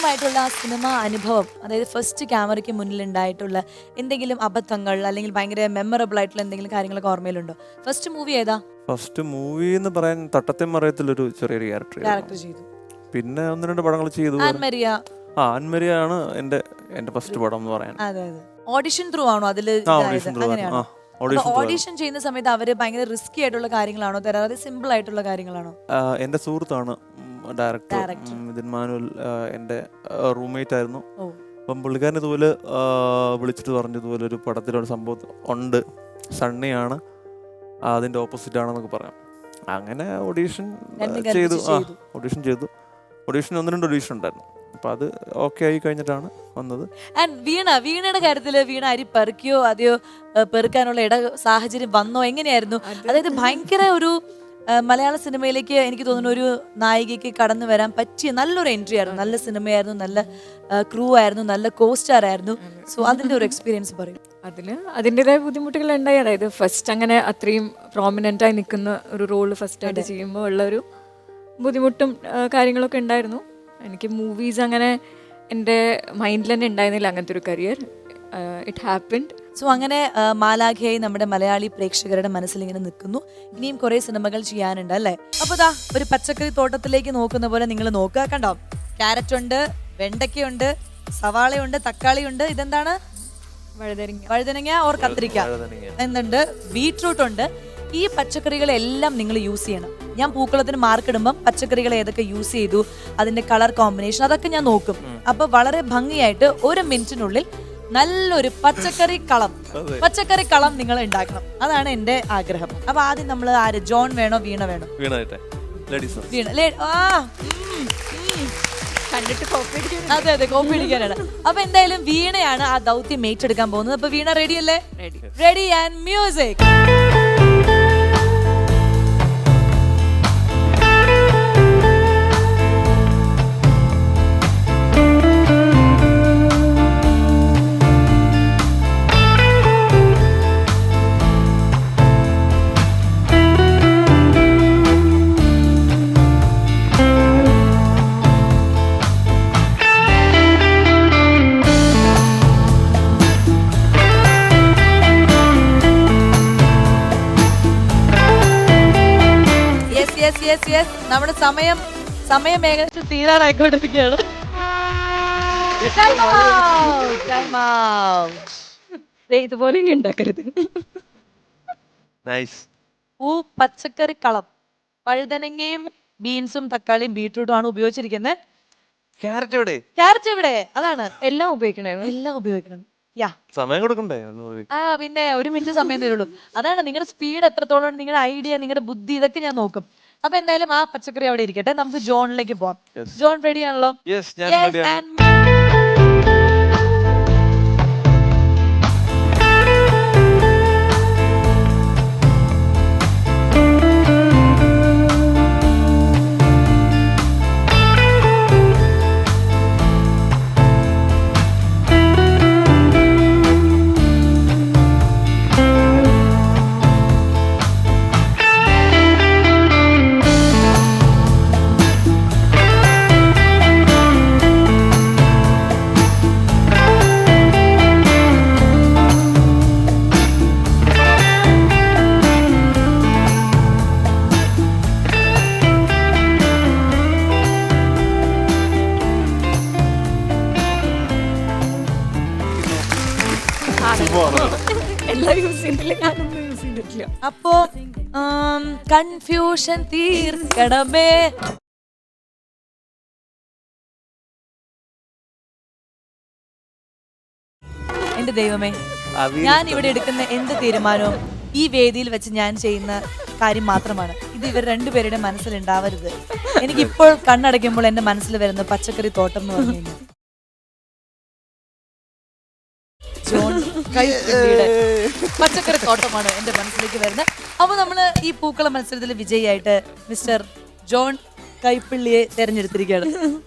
ആദ്യമായിട്ടുള്ള ആ സിനിമ അനുഭവം അതായത് ഫസ്റ്റ് ക്യാമറയ്ക്ക് മുന്നിൽ ഉണ്ടായിട്ടുള്ള എന്തെങ്കിലും അബദ്ധങ്ങൾ അല്ലെങ്കിൽ ഭയങ്കര മെമ്മറബിൾ ആയിട്ടുള്ള എന്തെങ്കിലും കാര്യങ്ങളൊക്കെ ഓർമ്മയിലുണ്ടോ? ഫസ്റ്റ് മൂവി ഏതാ? ഫസ്റ്റ് മൂവി എന്ന് പറയാൻ തട്ടത്തെ മറയത്തിലൊരു ചെറിയൊരു ക്യാരക്ടർ ക്യാരക്ടർ ചെയ്തു. പിന്നെ ഒന്ന് രണ്ട് പടങ്ങൾ ചെയ്തു. ആൻമരിയ. ആ ആ ആണ് എന്റെ എന്റെ ഫസ്റ്റ് പടം എന്ന് പറയാൻ. അതെ അതെ. ഓഡിഷൻ ത്രൂ ആണോ അതിൽ? അങ്ങനെയാണോ? ഓഡിഷൻ ചെയ്യുന്ന സമയത്ത് അവർ ഭയങ്കര റിസ്കി ആയിട്ടുള്ള കാര്യങ്ങളാണോ? തരാതെ സിമ്പിൾ ആയിട്ടുള്ള കാര്യങ്ങളാണോ? എന്റെ സുഹൃത്താണ് ഡയറക്ടർ. മിഥുൻ മാനുവൽ എന്റെ എന്റെ റൂംമേറ്റ് ആയിരുന്നു. അപ്പം പുള്ളിക്കാരൻ ഇതുപോലെ വിളിച്ചിട്ട് പറഞ്ഞു ഇതുപോലെ ഒരു പടത്തിലൊരു സംഭവം ഉണ്ട്. സണ്ണിയാണ് അതിന്റെ അതിന്റെ ഓപ്പോസിറ്റ് ആണെന്നൊക്കെ പറയാം. അങ്ങനെ ഓഡീഷൻ ചെയ്തു. ആ. ഓഡീഷൻ ചെയ്തു. ഓഡീഷൻ ഒന്ന് രണ്ട് ഓഡീഷൻ ഉണ്ടായിരുന്നു. അപ്പൊ അത് ഓക്കെ ആയി കഴിഞ്ഞിട്ടാണ് വന്നത്. ആൻഡ് വീണ വീണയുടെ കാര്യത്തിൽ വീണ അരി പെറുക്കിയോ അതെയോ പെറുക്കാനുള്ള ഇട സാഹചര്യം വന്നോ? എങ്ങനെയായിരുന്നു? അതായത് ഭയങ്കര ഒരു മലയാള സിനിമയിലേക്ക് എനിക്ക് തോന്നുന്നു ഒരു നായികയ്ക്ക് കടന്നു വരാൻ പറ്റിയ നല്ലൊരു എൻട്രി ആയിരുന്നു. നല്ല സിനിമയായിരുന്നു നല്ല ക്രൂ ആയിരുന്നു നല്ല കോസ്റ്റാർ ആയിരുന്നു. സോ അതിന്റെ ഒരു എക്സ്പീരിയൻസ് പറയും. അതിന് അതിന്റെതായ ബുദ്ധിമുട്ടുകൾ ഉണ്ടായി അതായത് ഫസ്റ്റ് അങ്ങനെ അത്രയും പ്രോമിനന്റ് ആയി നിൽക്കുന്ന ഒരു റോൾ ഫസ്റ്റ് ആയിട്ട് ചെയ്യുമ്പോൾ ഉള്ള ഒരു ബുദ്ധിമുട്ടും കാര്യങ്ങളൊക്കെ ഉണ്ടായിരുന്നു. എനിക്ക് മൂവീസ് അങ്ങനെ എന്റെ മൈൻഡിൽ തന്നെ ഉണ്ടായിരുന്നില്ല അങ്ങനത്തെ ഒരു കരിയർ ഇറ്റ് ഹാപ്പൻഡ് സോ അങ്ങനെ മാലാഖയായി നമ്മുടെ മലയാളി പ്രേക്ഷകരുടെ മനസ്സിൽ ഇങ്ങനെ നിൽക്കുന്നു. ഇനിയും കുറെ സിനിമകൾ ചെയ്യാനുണ്ട് അല്ലേ? അപ്പൊ ദാ ഒരു പച്ചക്കറി തോട്ടത്തിലേക്ക് നോക്കുന്ന പോലെ നിങ്ങൾ നോക്കുക. കണ്ടോ? ക്യാരറ്റ് ഉണ്ട് വെണ്ടയ്ക്കയുണ്ട് സവാളയുണ്ട് തക്കാളിയുണ്ട്. ഇതെന്താണ്? വഴുതനങ്ങ. ഓർ കത്തിരിക്ക. എന്തുണ്ട്? ബീട്രൂട്ട് ഉണ്ട്. ഈ പച്ചക്കറികളെല്ലാം നിങ്ങൾ യൂസ് ചെയ്യണം. ഞാൻ പൂക്കളത്തിന് മാർക്ക് ഇടുമ്പം പച്ചക്കറികൾ ഏതൊക്കെ യൂസ് ചെയ്തു അതിന്റെ കളർ കോമ്പിനേഷൻ അതൊക്കെ ഞാൻ നോക്കും. അപ്പൊ വളരെ ഭംഗിയായിട്ട് ഒരു മിനിറ്റിനുള്ളിൽ നല്ലൊരു പച്ചക്കറി കളം. പച്ചക്കറി കളം നിങ്ങൾ ഉണ്ടാക്കണം. അതാണ് എന്റെ ആഗ്രഹം. അപ്പൊ ആദ്യം നമ്മൾ ആര്? ജോൺ വേണോ വീണ വേണോ? അതെ അതെ കോപ്പി അടിക്കാനാണ്. അപ്പൊ എന്തായാലും വീണയാണ് ആ ദൗത്യം ഏറ്റെടുക്കാൻ പോകുന്നത്. അപ്പൊ വീണ റെഡി അല്ലേ? Ready ready and music yes നമ്മുടെ സമയം സമയം ഏകദേശം തീരാറായിക്കൊണ്ടിരിക്കുകയാണ്. ഇതുപോലെ ഉണ്ടാക്കരുത്. നൈസ് പൂ പച്ചക്കറി കളം. പഴുതനങ്ങയും ബീൻസും തക്കാളിയും ബീട്രൂട്ടും ആണ് ഉപയോഗിച്ചിരിക്കുന്നത്. ക്യാരറ്റ് എവിടെ? ക്യാരറ്റ് ഇവിടെ അതാണ്. എല്ലാം ഉപയോഗിക്കണേ എല്ലാം ഉപയോഗിക്കണം. യാ. സമയം കൊടുക്കണ്ടേ? ആ പിന്നെ ഒരു മിനിറ്റ് സമയം തരുള്ളൂ. അതാണ് നിങ്ങളുടെ സ്പീഡ് എത്രത്തോളം നിങ്ങളുടെ ഐഡിയ നിങ്ങളുടെ ബുദ്ധി ഇതൊക്കെ ഞാൻ നോക്കും. അപ്പൊ എന്തായാലും ആ പച്ചക്കറി അവിടെ ഇരിക്കട്ടെ. നമുക്ക് ജോണിലേക്ക് പോവാം. ജോൺ റെഡി എല്ലാം യൂസ് ചെയ്തിട്ടില്ല. ഞാനൊന്നും യൂസ് ചെയ്തിട്ടില്ല. അപ്പോ കൺഫ്യൂഷൻ തീർക്കണമേ എന്റെ ദൈവമേ ഞാൻ ഇവിടെ എടുക്കുന്ന എന്ത് തീരുമാനവും ഈ വേദിയിൽ വെച്ച് ഞാൻ ചെയ്യുന്ന കാര്യം മാത്രമാണ്. ഇത് ഇവർ രണ്ടുപേരുടെ മനസ്സിൽ ഉണ്ടാവരുത് എനിക്ക് ഇപ്പോൾ കണ്ണടയ്ക്കുമ്പോൾ എന്റെ മനസ്സിൽ വരുന്ന പച്ചക്കറി തോട്ടം എന്ന് പറഞ്ഞു കഴിഞ്ഞാൽ. ജോൺ കൈപ്പിണ്ടിയുടെ പച്ചക്കറി തോട്ടമാണ് എന്റെ മനസ്സിലേക്ക് വരുന്നത്. അപ്പൊ നമ്മൾ ഈ പൂക്കള മത്സരത്തിൽ വിജയിയായിട്ട് മിസ്റ്റർ ജോൺ കൈപ്പിള്ളിയെ തെരഞ്ഞെടുത്തിരിക്കുകയാണ്.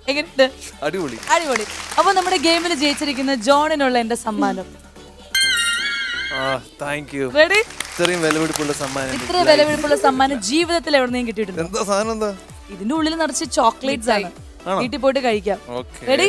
എങ്ങനെയുണ്ട്? അടിപൊളി. അടിപൊളി. അപ്പൊ നമ്മുടെ ഗെയിമിൽ ജയിച്ചിരിക്കുന്ന ജോണിനുള്ള എന്റെ സമ്മാനം. റെഡി ഇത്രയും വിലപിടിപ്പുള്ള സമ്മാനം ഇത്ര വിലപിടിപ്പുള്ള സമ്മാനം ജീവിതത്തിൽ എവിടെയും കിട്ടിയിട്ടുണ്ട്? എന്താ സാധനം എന്താ? ഇതിന്റെ ഉള്ളിൽ നിറച്ച് ചോക്ലേറ്റ്സ് ആണ്. വീട്ടിൽ പോയിട്ട് കഴിക്കാം. റെഡി